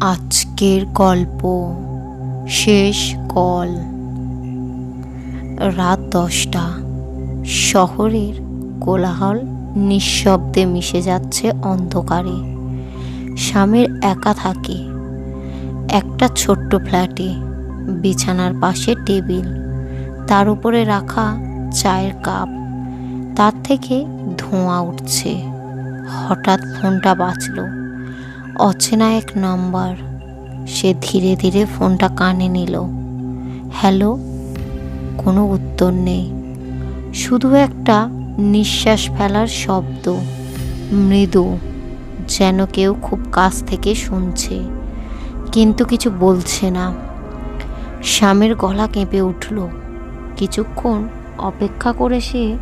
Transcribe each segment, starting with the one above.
আজকের গল্প, শেষ কল। রাত দশটা। শহরের কোলাহল নিঃশব্দে মিশে যাচ্ছে অন্ধকারে। স্বামীর একা থাকে। একটা ছোট্ট ফ্ল্যাটে। বিছানার পাশে টেবিল। তার উপরে রাখা চায়ের কাপ। তার থেকে ধোঁয়া উঠছে। হঠাৎ ফোনটা বাজলো। অচেনা এক নাম্বার। সে ধীরে ধীরে ফোনটা কানে নিল। হ্যালো, কোনো উত্তর নেই। শুধু একটা নিঃশ্বাস ফেলার শব্দ। মৃদু, যেন কেউ খুব কাছ থেকে শুনছে, কিন্তু কিছু বলছে না। স্বামীর গলা কেঁপে উঠল। কিছুক্ষণ অপেক্ষা করে সে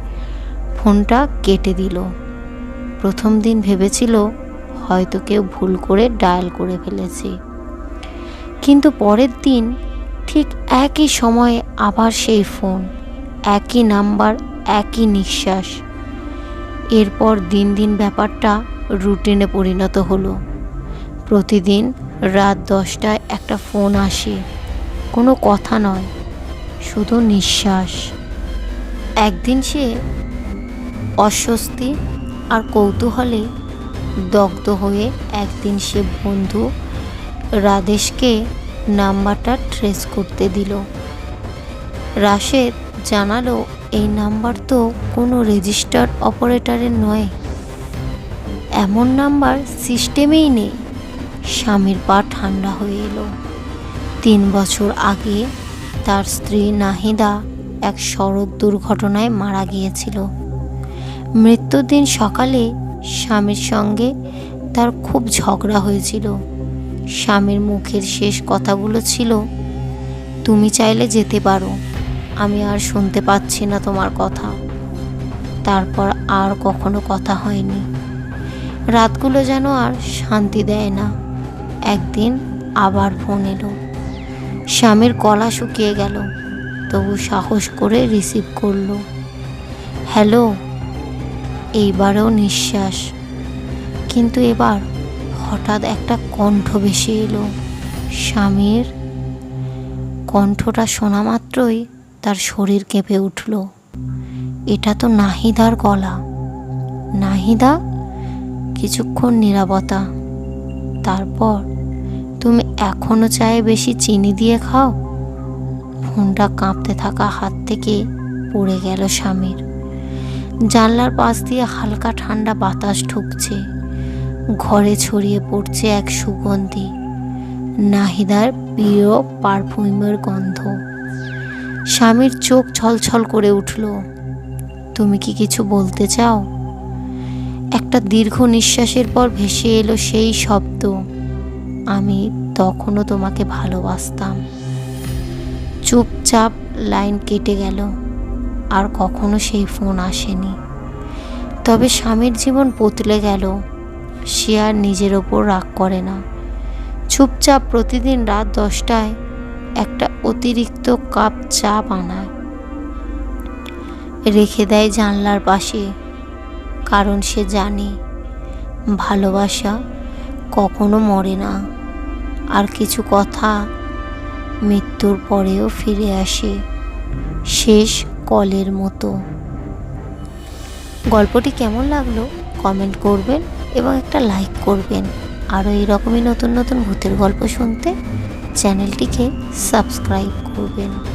ফোনটা কেটে দিল। প্রথম দিন ভেবেছিল হয়তো কেউ ভুল করে ডায়াল করে ফেলেছে। কিন্তু পরের দিন ঠিক একই সময়ে আবার সেই ফোন, একই নাম্বার, একই নিঃশ্বাস। এরপর দিন দিন ব্যাপারটা রুটিনে পরিণত হলো। প্রতিদিন রাত দশটায় একটা ফোন আসে। কোনো কথা নয়, শুধু নিঃশ্বাস। একদিন সে অস্বস্তি আর কৌতূহলে দগ্ধ হয়ে একদিন সে বন্ধু রাদেশকে নাম্বারটা ট্রেস করতে দিল। রাশেদ জানালো, এই নাম্বার তো কোনো রেজিস্টার্ড অপারেটরের নয়। এমন নাম্বার সিস্টেমেই নেই। স্বামীর পা ঠান্ডা হয়ে এলো। তিন বছর আগে তার স্ত্রী নাহিদা এক সড়ক দুর্ঘটনায় মারা গিয়েছিল। মৃত্যুর দিন সকালে স্বামীর সঙ্গে তার খুব ঝগড়া হয়েছিল। স্বামীর মুখের শেষ কথাগুলো ছিল, তুমি চাইলে যেতে পারো, আমি আর শুনতে পাচ্ছি না তোমার কথা। তারপর আর কখনো কথা হয়নি। রাতগুলো যেন আর শান্তি দেয় না। একদিন আবার ফোন এলো। স্বামীর গলা শুকিয়ে গেল, তবু সাহস করে রিসিভ করল। হ্যালো এইবারেও নিঃশ্বাস। কিন্তু এবার হঠাৎ একটা কণ্ঠ ভেসে এলো। স্বামীর কণ্ঠটা শোনা মাত্রই তার শরীর কেঁপে উঠল। এটা তো নাহিদার গলা। নাহিদা, কিছুক্ষণ নিরাপত্তা। তারপর, তুমি এখনও চায়ে বেশি চিনি দিয়ে খাও? ফোনটা কাঁপতে থাকা হাত থেকে পড়ে গেল স্বামীর। জানলার পাশ দিয়ে হালকা ঠান্ডা বাতাস ঢুকছে। ঘরে ছড়িয়ে পড়ছে এক সুগন্ধি। নাহিদার প্রিয় পারফিউমের গন্ধ। স্বামীর চোখ ছলছল করে উঠল। তুমি কি কিছু বলতে চাও? একটা দীর্ঘ নিঃশ্বাসের পর ভেসে এলো সেই শব্দ। আমি তখনও তোমাকে ভালোবাসতাম। চুপচাপ লাইন কেটে গেল। আর কখনো সেই ফোন আসেনি। তবে স্বামীর জীবন বদলে গেল। সে আর নিজের ওপর রাগ করে না। চুপচাপ প্রতিদিন রাত দশটায় একটা অতিরিক্ত কাপ চা বানায়। রেখে দেয় জানলার পাশে। কারণ সে জানে, ভালোবাসা কখনো মরে না। আর কিছু কথা মৃত্যুর পরেও ফিরে আসে। শেষ কলের মতো। গল্পটি কেমন লাগল কমেন্ট করবেন এবং একটা লাইক করবেন। আরও এরকমই নতুন নতুন ভূতের গল্প শুনতে চ্যানেলটিকে সাবস্ক্রাইব করবেন।